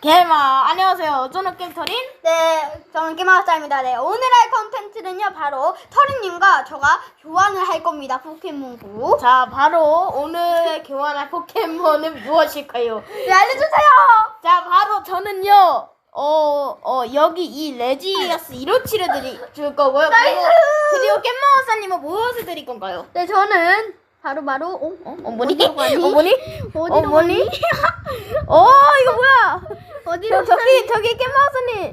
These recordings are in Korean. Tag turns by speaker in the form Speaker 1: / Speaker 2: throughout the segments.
Speaker 1: 개마 안녕하세요. 저는 겜터린.
Speaker 2: 네, 저는 게임하우스입니다. 네, 오늘 할 컨텐츠는요, 바로 터리님과 저가 교환을 할 겁니다. 포켓몬고.
Speaker 1: 자 바로 오늘 교환할 포켓몬은 무엇일까요?
Speaker 2: 네, 알려주세요!
Speaker 1: 자 바로 저는요. 어, 어, 여기 이 레지아스 이로치를 드리, 줄 거고요. 그리고, 그리고 깻마우사님은 무엇을 드릴 건가요?
Speaker 2: 네, 저는 바로 바로, 어?
Speaker 1: 어, 어머니? 어머니? 어머니?
Speaker 2: 가니?
Speaker 1: 어, 이거 뭐야?
Speaker 2: 어디로
Speaker 1: 저, 저기, 저기 깻마우사님.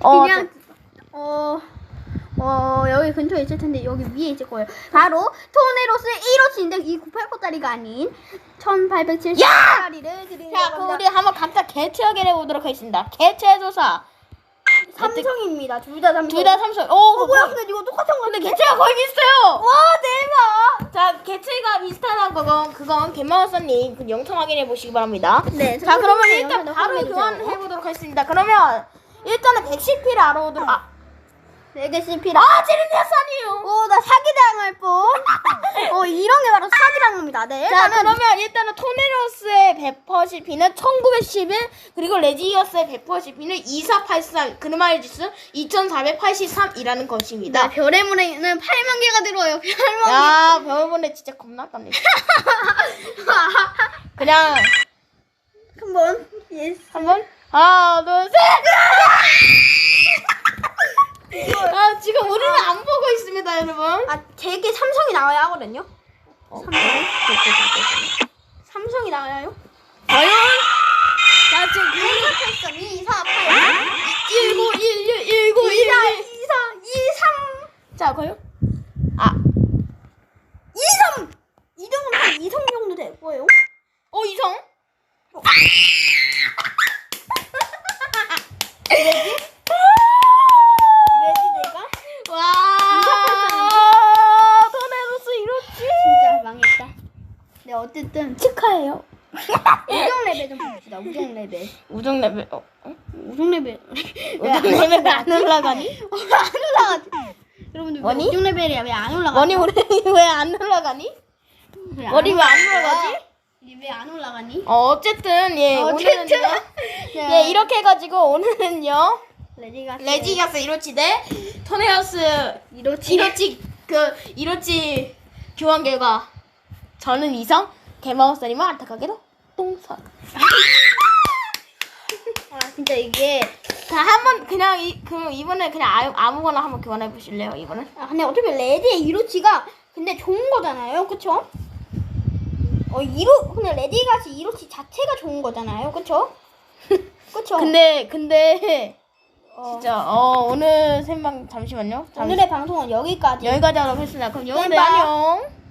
Speaker 1: 어,
Speaker 2: 그냥, 어, 어, 여기 근처에 있을 텐데, 여기 위에 있을 거예요. 바로, 토네로스 1호치인데, 이 989짜리가 아닌, 1870짜리를 드리는
Speaker 1: 자, 그럼
Speaker 2: 겁니다.
Speaker 1: 우리 한번 각자 개체 확인해 보도록 하겠습니다. 개체 조사.
Speaker 2: 삼성입니다. 둘 다 삼성.
Speaker 1: 둘 다 삼성. 오,
Speaker 2: 어, 뭐야, 근데 이거 똑같은 거
Speaker 1: 근데 개체가 거의 비슷해요.
Speaker 2: 와, 대박!
Speaker 1: 자, 개체가 비슷하다 그건 그건 개마우스님 그 영상 확인해 보시기 바랍니다.
Speaker 2: 네,
Speaker 1: 자, 그러면 일단 바로. 교환해 보도록 하겠습니다. 그러면 일단은 110피를 알아보도록. 아,
Speaker 2: 되게 씹히라.
Speaker 1: 아, 제르니아산이요.
Speaker 2: 오, 나 사기당할 뻔. 어, 이런 게 바로 사기당합니다. 네.
Speaker 1: 자,
Speaker 2: 일단은
Speaker 1: 그러면 일단은 토네로스의 100%CP는 1911, 그리고 레지어스의 100%CP는 2483, 그르마일지스 2483이라는 것입니다.
Speaker 2: 네, 별의 문에는 8만 개가 들어요. 8만
Speaker 1: 야, 별보네 진짜 겁나 깜네. 그냥
Speaker 2: 개. 한번 예스.
Speaker 1: 한번 하나, 둘, 셋. 아, 지금 우리는 안 보고 있습니다, 여러분.
Speaker 2: 아, 되게 삼성이 나와야 하거든요.
Speaker 1: 어.
Speaker 2: 삼성. 삼성이 나와요?
Speaker 1: 과연? 자, 지금
Speaker 2: 2483, 2483,
Speaker 1: 19, 1, 1, 19, 1,
Speaker 2: 24,
Speaker 1: 1.
Speaker 2: 24, 23,
Speaker 1: 자, 과연? 아,
Speaker 2: 23! 이 정도면 한 2성 정도 될 거예요.
Speaker 1: 어, 이성?
Speaker 2: 왜지 내가?
Speaker 1: 와, 토네로스 이렇지.
Speaker 2: 진짜 망했다. 네, 어쨌든
Speaker 1: 축하해요.
Speaker 2: 우정 레벨 좀 봅시다. 우정 레벨.
Speaker 1: 우정 레벨, 어? 어?
Speaker 2: 우정 레벨.
Speaker 1: 우정 레벨 안 올라가니?
Speaker 2: 안 올라가지. 여러분들
Speaker 1: 원이?
Speaker 2: 우정 레벨이 왜 안 올라가?
Speaker 1: 머니 우리 왜안 올라가니? 머리 왜안 올라가지?
Speaker 2: 왜 안 올라가니?
Speaker 1: 어, 어쨌든 예
Speaker 2: 어쨌든.
Speaker 1: 오늘은요
Speaker 2: 네.
Speaker 1: 예 이렇게 해가지고 오늘은요
Speaker 2: 레디가
Speaker 1: 레지가스 이로치 대 토네어스
Speaker 2: 이로치.
Speaker 1: 이로치 그 이로치 교환 결과 저는 이성 개마우스님은 안타깝게도 똥선
Speaker 2: 아 진짜 이게
Speaker 1: 자 한번 그냥 이 그럼 이번에 그냥 아무, 아무거나 한번 교환해 보실래요 이번엔
Speaker 2: 아 근데 어차피 레디의 이로치가 근데 좋은 거잖아요, 그쵸? 어 이로 근데 레디가스 이로치 자체가 좋은 거잖아요, 그쵸? 그쵸?
Speaker 1: 근데 근데
Speaker 2: 어,
Speaker 1: 진짜 어 오늘 생방 잠시만요 잠시-
Speaker 2: 오늘의 방송은 여기까지.
Speaker 1: 여기까지 하도록 하겠습니다 그럼 여러분들
Speaker 2: 네, 봐.
Speaker 1: 안녕